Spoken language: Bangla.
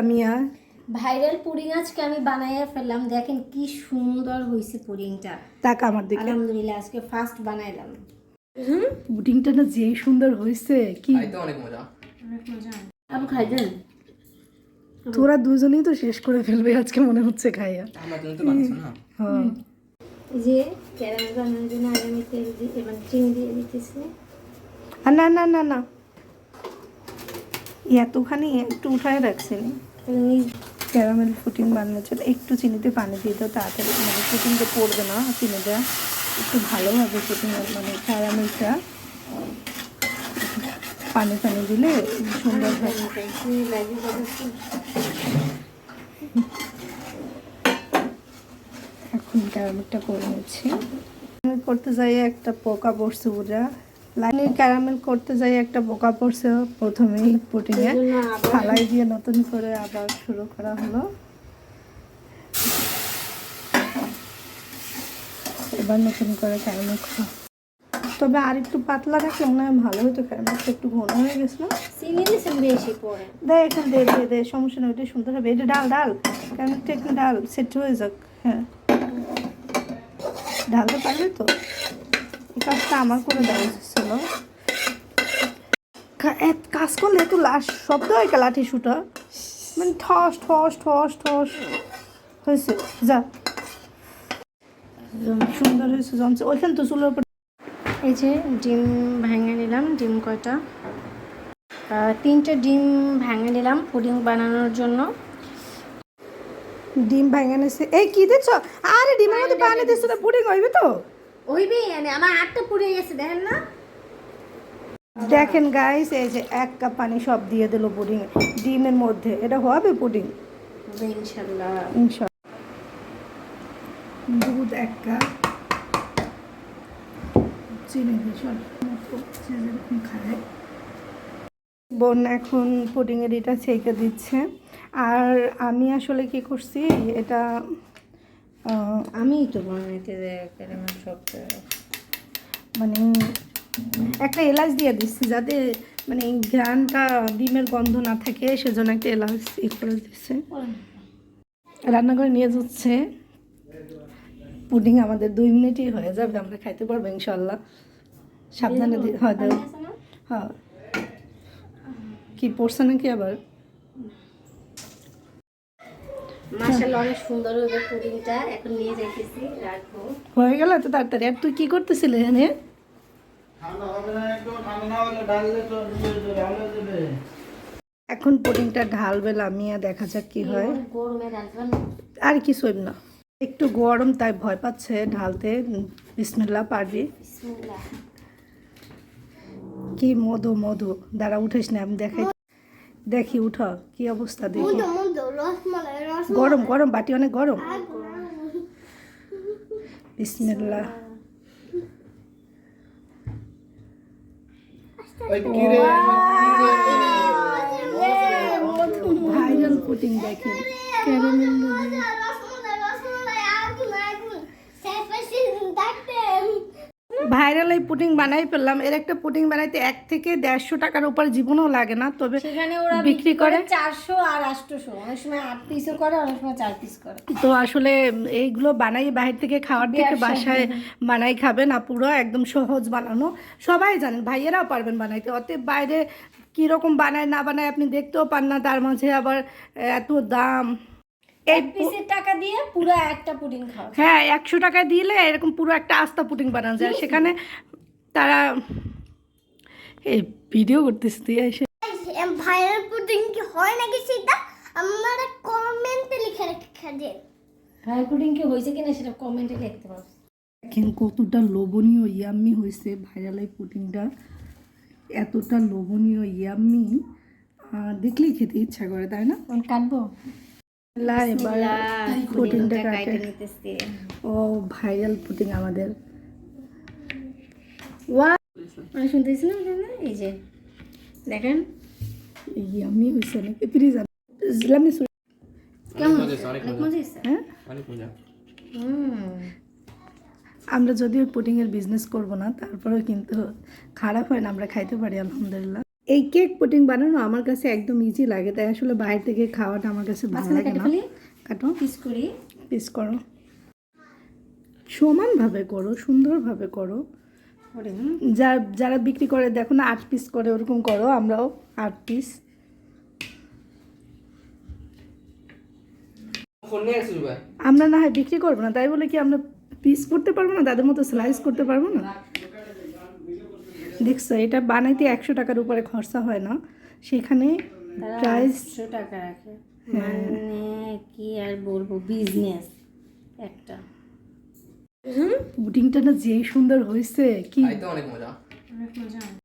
আমিয়া? ভাইরাল পুডিং আজকে আমি বানাইয়া ফেললাম। দেখেন কি সুন্দর হয়েছে পুডিংটা তাকা আমার দিকে। আলহামদুলিল্লাহ আজকে ফার্স্ট বানাইলাম। হুম? পুডিংটা না যে সুন্দর হয়েছে কি? খাইতে অনেক মজা। অনেক মজা। আবু খাইবেন? তোরা দুজনেই তো শেষ করে ফেলবে আজকে মনে হচ্ছে খাইয়া। আমরা তুমি তো বানাচ্ছো না? হ্যাঁ যে ক্যারামেল বানানোর জন্য আগে আমি তেল দিয়ে এবার চিনি দিয়ে দিতেছি। আর না না না না। এতখানি একটু উঠায় রাখছেন। ক্যারামেল ফুটিং বানানোর জন্য একটু চিনিতে পানি দিয়ে দাও, তাড়াতাড়ি। মানে ফুটিংটা পড়বে না চিনিটা একটু ভালোভাবে ফুটিং মানে ক্যারামেলটা। পানি পানি দিলে সুন্দর এখন ক্যারামেলটা করে নিচ্ছি। করতে যাই একটা পোকা পড়ছে পুরা লাইনে ক্যারামেল করতে যাই একটা বোকা পড়ছে প্রথমেই পুটিংয়ে থালাই দিয়ে নতুন করে আবার শুরু করা হলো। এবার নতুন করে ক্যারামেল করা। তবে আর একটু পাতলা রাখলে মনে হয় ভালো হতো ক্যারামেলটা একটু ঘন হয়ে গেছিল। চিনি দিয়েছেন বেশি পরে দে এখানে দে দে দে সমস্যা নেই ওইটা সুন্দর হবে। এটা ডাল ডাল ক্যারামেলটা একটু ডাল সেট হয়ে যাক হ্যাঁ। ঢালতে পারবে তো? কাজটা আমার করে দেওয়া ছিল। কাজ করলে একটু লাশ শব্দ হয় লাঠি শুটা? মানে ঠস ঠস ঠস ঠস হয়েছে। যা। সুন্দর হয়েছে জমছে। ওইখানে তো চুলোর উপর এই যে ডিম ভেঙে নিলাম ডিম কয়টা? তিনটে ডিম ভেঙে নিলাম পুডিং বানানোর জন্য। ডিম ভেঙে নিছে। এই কি দিচ্ছ আরে ডিমের মধ্যে পানি দিচ্ছ তো পুডিং হইবে তো? ওইবে মানে আমার আটটা পুড়ে গেছে দেখেন না? দেখেন গাইস এই যে এক কাপ পানি সব দিয়ে দিল পুডিং। ডিমের মধ্যে এটা হবে পুডিং? ইনশাল্লাহ। ইনশাল্লাহ। দুধ এক কাপ। চিনি যেরকম খায় বোন এখন পুডিংয়ের এটা ছেঁকে দিচ্ছে। আর আমি আসলে কি করছি এটা আমিই তো বানাইতে ক্যারামেল সব মানে একটা এলাচ দিয়ে দিচ্ছি যাতে মানে এই ঘ্রাণটা ডিমের গন্ধ না থাকে সেজন্য একটা এলাচ ই করে দিচ্ছে। রান্নাঘরে নিয়ে যাচ্ছে। পুডিং আমাদের দুই মিনিটই হয়ে যাবে আমরা খাইতে পারব ইনশাল্লাহ সাবধানে দি- হয় হ্যাঁ। কি পড়ছে নাকি আবার? মাশাআল্লাহ অনেক সুন্দর হবে পুডিংটা। এখন নিয়ে যাইতেছি রাখব। হয়ে গেল তো তাড়াতাড়ি? আর তুই কি করতেছিলি এখানে? এখন পুডিংটা ঢালবে লামিয়া দেখা যাক কি হয়। আর কি কিছু না। একটু গরম তাই ভয় পাচ্ছে ঢালতে। বিসমিল্লা পারবি? কি মধু মধু। দাঁড়া উঠিস না আমি দেখাই দেখি উঠ কি অবস্থা দেখি। গরম গরম বাটি অনেক গরম। বিসমিল্লা ওই কি রে? ভাইরাল পুটিং দেখেন ক্যারামেল পুটিং বানাই ফেললাম। এর একটা পুটিং বানাইতে এক থেকে দেড়শো টাকার উপর জীবনও লাগে না তবে সেখানে ওরা বিক্রি করে চারশো আর আটশোশো অনেক সময় আট পিসও করে অনেক সময় চার পিস করে। তো আসলে এইগুলো বানাই বাইরে থেকে খাওয়ার থেকে বাসায় বানাই খাবেন আপুরা একদম সহজ বানানো। সবাই জানেন ভাইয়েরাও পারবেন বানাইতে। অতএব বাইরে কীরকম বানায় না বানায় আপনি দেখতেও পান না তার মাঝে আবার এত দাম। এক পিসের টাকা দিয়ে পুরো একটা পুডিং খাওয়া হ্যাঁ একশো টাকা দিলে এরকম পুরো একটা আস্তা পুটিং বানানো যায়। সেখানে তারা এই ভিডিও করতেছে তুই এসে ভাইরাল পুডিং কি হয় নাকি সেটা? আপনারা কমেন্টে লিখে রেখে দিন হ্যাঁ পুডিং কি হয়েছে কিনা সেটা কমেন্টে লিখতে পারো। দেখেন কতটা লোভনীয় ইয়াম্মি হয়েছে ভাইরাল এই পুটিংটা এতটা লোভনীয় ইয়াম্মি। দেখলেই খেতে ইচ্ছা করে তাই না? কাটবো? পুটিংটা কাটে। নিতেছি। ও ভাইরাল পুটিং আমাদের। ওয়া মানে শুনতেছি না এই যে দেখেন। অনেক ইসলামি কেমন হ্যাঁ? আমরা যদিও পুটিংয়ের বিজনেস করব না তারপরেও কিন্তু খারাপ হয় না আমরা খাইতে পারি আলহামদুলিল্লাহ। এই কেক পুটিং বানানো আমার কাছে একদম ইজি লাগে তাই আসলে বাইরে থেকে খাওয়াটা আমার কাছে ভালো লাগে কেটে না। ফেলি কাটো। পিস করি। পিস করো। সমানভাবে করো সুন্দরভাবে করো। যা যারা বিক্রি করে দেখো না আট পিস করে ওরকম করো আমরাও আট পিস আমরা না হয় বিক্রি করব না তাই বলে কি আমরা পিস করতে পারব না তাদের মতো স্লাইস করতে পারব না? দেখছ এটা বানাইতে একশো টাকার উপরে খরচা হয় না। সেখানে প্রাইস একশো টাকা রাখে। মানে কি আর বলব বিজনেস একটা। পুডিংটা না যেই সুন্দর হয়েছে কি অনেক মজা। অনেক মজা।